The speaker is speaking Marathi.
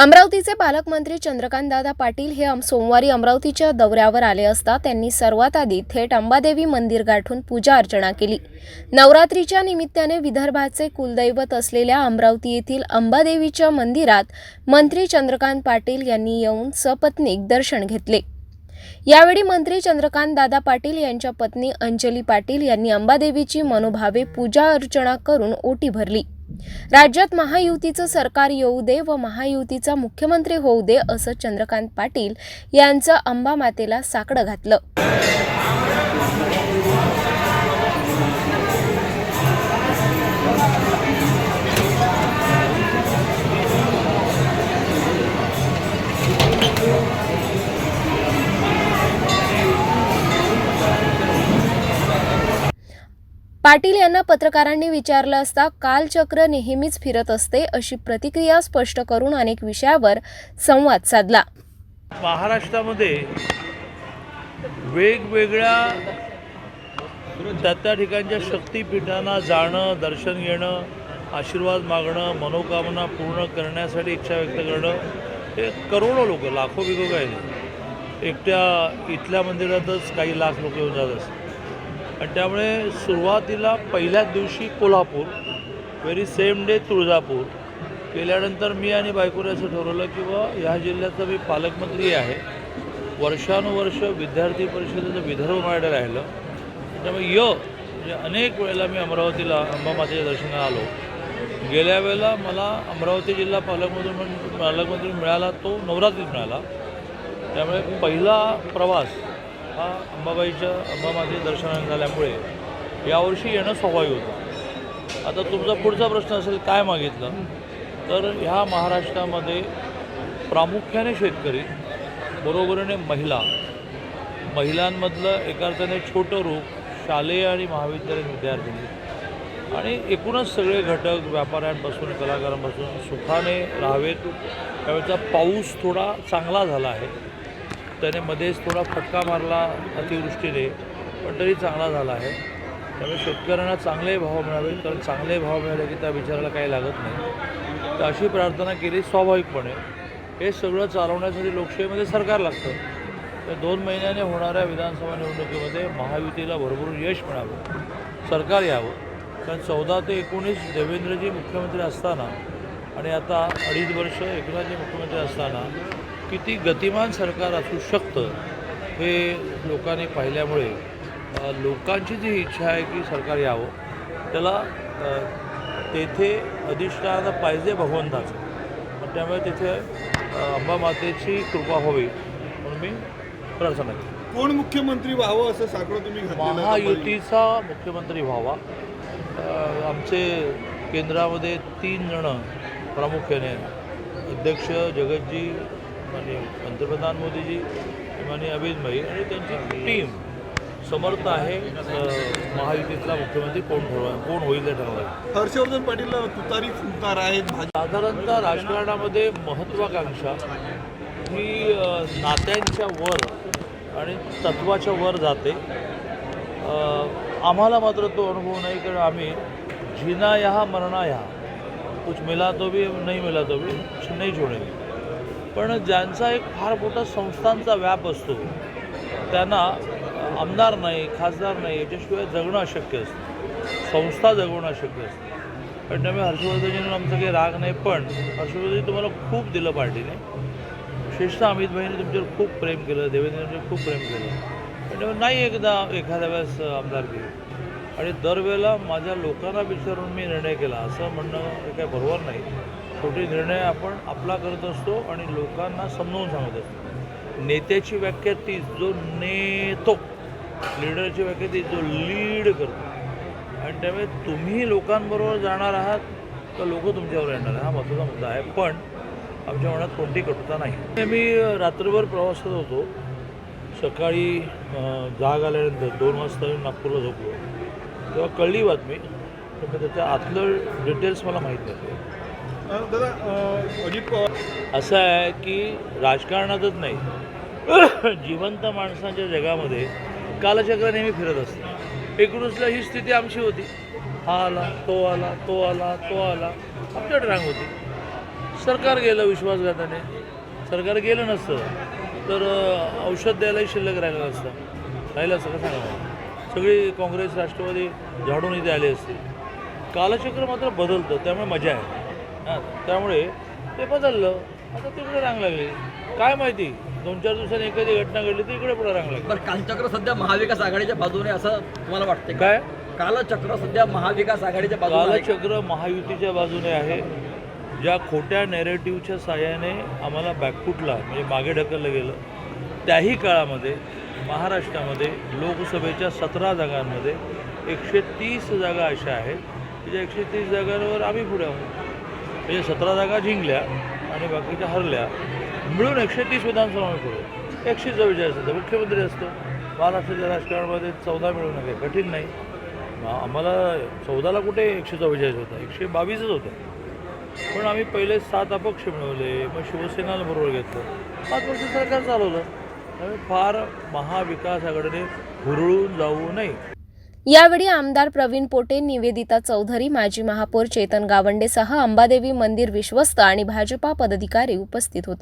अमरावतीचे पालकमंत्री चंद्रकांतदादा पाटील हे सोमवारी अमरावतीच्या दौऱ्यावर आले असता त्यांनी सर्वात आधी थेट अंबादेवी मंदिर गाठून पूजा अर्चना केली. नवरात्रीच्या निमित्ताने विदर्भाचे कुलदैवत असलेल्या अमरावती येथील अंबादेवीच्या मंदिरात मंत्री चंद्रकांत पाटील यांनी येऊन सपत्नीक दर्शन घेतले. यावेळी मंत्री चंद्रकांत दादा पाटील यांच्या पत्नी अंजली पाटील यांनी अंबादेवीची मनोभावे पूजा अर्चना करून ओटी भरली. राज्यात महायुतीचं सरकार येऊ दे व महायुतीचा मुख्यमंत्री होऊ दे असं चंद्रकांत पाटील यांचं अंबामातेला साकडं घातलं. पाटील यांना पत्रकारांनी विचारलं असता कालचक्र नेहमीच फिरत असते अशी प्रतिक्रिया स्पष्ट करून अनेक विषयावर संवाद साधला. महाराष्ट्रामध्ये वेगवेगळ्या त्या त्या ठिकाणच्या शक्तिपीठांना जाणं दर्शन घेणं आशीर्वाद मागणं मनोकामना पूर्ण करण्यासाठी इच्छा व्यक्त करणं हे करोडो लोक लाखो बिघो काही एकट्या इथल्या मंदिरातच काही लाख लोक येऊन जात असतात. आणि त्यामुळे सुरुवातीला पहिल्याच दिवशी Kolhapur very same day Tuljapur. केल्यानंतर मी आणि बायकोने असं ठरवलं की बा ह्या जिल्ह्याचा मी पालकमंत्री आहे. वर्षानुवर्ष विद्यार्थी परिषदेचं विदर्भ माझ्याकडे राहिलं. त्यामुळे य म्हणजे अनेक वेळेला मी अमरावतीला अंबामातेच्या दर्शनाला आलो. गेल्या वेळेला मला अमरावती जिल्हा पालकमंत्री म्हणून पालकमंत्री मिळाला तो नवरात्रीत मिळाला. त्यामुळे पहिला प्रवास हा अंबाबाईच्या अंबामातेच्या दर्शनाने झाल्यामुळे यावर्षी येणं स्वाभाविक होतं. आता तुमचा पुढचा प्रश्न असेल काय मागितलं? तर ह्या महाराष्ट्रामध्ये प्रामुख्याने शेतकरी बरोबरीने महिला महिलांमधलं एका अर्थाने छोटं रूप शालेय आणि महाविद्यालयीन विद्यार्थी. आणि एकूणच सगळे घटक व्यापाऱ्यांपासून कलाकारांपासून सुखाने राहावेत. त्यावेळेचा पाऊस थोडा चांगला झाला आहे. त्याने मध्येच थोडा फटका मारला अतिवृष्टीने पण तरी चांगला झाला आहे. त्यामुळे शेतकऱ्यांना चांगले भाव मिळावे कारण चांगले भाव मिळाले की त्या विचाराला काही लागत नाही. तर अशी प्रार्थना केली स्वाभाविकपणे. हे सगळं चालवण्यासाठी लोकशाहीमध्ये सरकार लागतं. तर दोन महिन्याने होणाऱ्या विधानसभा निवडणुकीमध्ये महायुतीला भरभरून यश मिळावं सरकार यावं. कारण चौदा ते एकोणीस देवेंद्रजी मुख्यमंत्री असताना आणि आता अडीच वर्ष एकनाथजी मुख्यमंत्री असताना किती गतिमान सरकार असू शकतं हे लोकांनी पाहिल्यामुळे लोकांची जी इच्छा आहे की सरकार यावं त्याला तेथे अधिष्ठान पाहिजे भगवंताचं. पण त्यामुळे तिथे अ, अंबा मातेची कृपा व्हावी म्हणून मी प्रार्थना केली कोण मुख्यमंत्री व्हावं असं साकडं तुम्ही महायुतीचा मुख्यमंत्री व्हावा. आमचे केंद्रामध्ये तीन जण प्रामुख्याने अध्यक्ष जगतजी आणि पंतप्रधान मोदीजी आणि अमित भाई आणि त्यांची टीम समर्थ आहे महायुतीतला मुख्यमंत्री कोण ठरवा कोण होईल ते ठरवायचं हर्षवर्धन पाटील तुतारी फुंकार आहेत साधारणतः राजकारणामध्ये महत्त्वाकांक्षा ही नात्यांच्या वर आणि तत्वाच्या वर जाते. आम्हाला मात्र तो अनुभव नाही कारण आम्ही जिना यहाँ मरना यहाँ कुछ मिला तो भी नहीं मिला तो भी कुछ नहीं छोडेंगे. पण ज्यांचा एक फार मोठा संस्थांचा व्याप असतो त्यांना आमदार नाही खासदार नाही याच्याशिवाय जगणं अशक्य असतं. संस्था जगवणं अशक्य असतं. पण त्यामुळे हर्षवर्धनजींना आमचा काही राग नाही पण हर्षवर्धनजी तुम्हाला खूप दिलं पार्टीने. विशेषतः अमित भाईने तुमच्यावर खूप प्रेम केलं देवेंद्रजींनी खूप प्रेम केलं. पण त्यामुळे नाही एकदा एखाद्या वेळेस आमदार आमदारकी आणि दरवेळेला माझ्या लोकांना विचारून मी निर्णय केला. असं म्हणणं हे काही बरोबर नाही. छोटे निर्णय आपण आपला करत असतो आणि लोकांना समजावून सांगत असतो. नेत्याची व्याख्या तीच जो नेतो. लीडरची व्याख्या ती जो लीड करतो. आणि त्यामुळे तुम्ही लोकांबरोबर जाणार आहात तर लोक तुमच्यावर येणार हा महत्त्वाचा मुद्दा आहे. पण आमच्या मनात कोणती कटुता नाही. मी रात्रभर प्रवासात होतो. सकाळी जाग आल्यानंतर दोन वाजता येऊन नागपूरला झोपलो. तेव्हा कळली बातमी तर त्याच्या आतलं डिटेल्स मला माहीत नव्हते. असं आहे की राजकारणातच नाही जिवंत माणसांच्या जगामध्ये कालचक्र नेहमी फिरत असते. एकोणीसला ही स्थिती आमची होती. हा आला तो आला तो आला तो आला आमच्याकडे रांग होती. सरकार गेलं विश्वासघाताने. सरकार गेलं नसतं तर औषध द्यायलाही शिल्लक राहिलं नसतं. राहिलं असतं का सांगा सगळी काँग्रेस राष्ट्रवादी झाडून इथे आली असते कालचक्र मात्र बदलतं त्यामुळे मजा आहे. त्यामुळे ते बदललं. आता तिकडे रांग लागली? काय माहिती? दोन चार दिवसांनी एखादी घटना घडली तर इकडे पुढे रांग लागली. कालचक्र सध्या महाविकास आघाडीच्या बाजूने असं तुम्हाला वाटते काय? कालचक्र सध्या महाविकास आघाडीच्या बाजूने का? कालचक्र महायुतीच्या बाजूने आहे. ज्या खोट्या नॅरेटिव्हच्या साह्याने आम्हाला बॅकफुटला म्हणजे मागे ढकललं गेलं त्याही काळामध्ये महाराष्ट्रामध्ये लोकसभेच्या सतरा जागांमध्ये एकशे तीस जागा अशा आहेत की ज्या एकशे तीस जागांवर आम्ही पुढे आहोत. म्हणजे सतरा जागा जिंकल्या आणि बाकीच्या हरल्या. मिळून एकशे तीस विधानसभा आम्ही पुढे एकशे विजय होतं मुख्यमंत्री असतो. महाराष्ट्राच्या राजकारणामध्ये चौदा मिळवणं काही कठीण नाही. आम्हाला चौदाला कुठे एकशेचा विजय होता? एकशे बावीसच होतं. पण आम्ही पहिले सात अपक्ष मिळवले. मग शिवसेनाला बरोबर घेतलं. पाच वर्ष सरकार चालवलं. त्यामुळे फार महाविकास आघाडीने हुरळून जाऊ नये. यावेळी आमदार प्रवीण पोटे निवेदिता चौधरी माजी महापौर चेतन गावंडेसह अंबादेवी मंदिर विश्वस्त आणि भाजपा पदाधिकारी उपस्थित होते.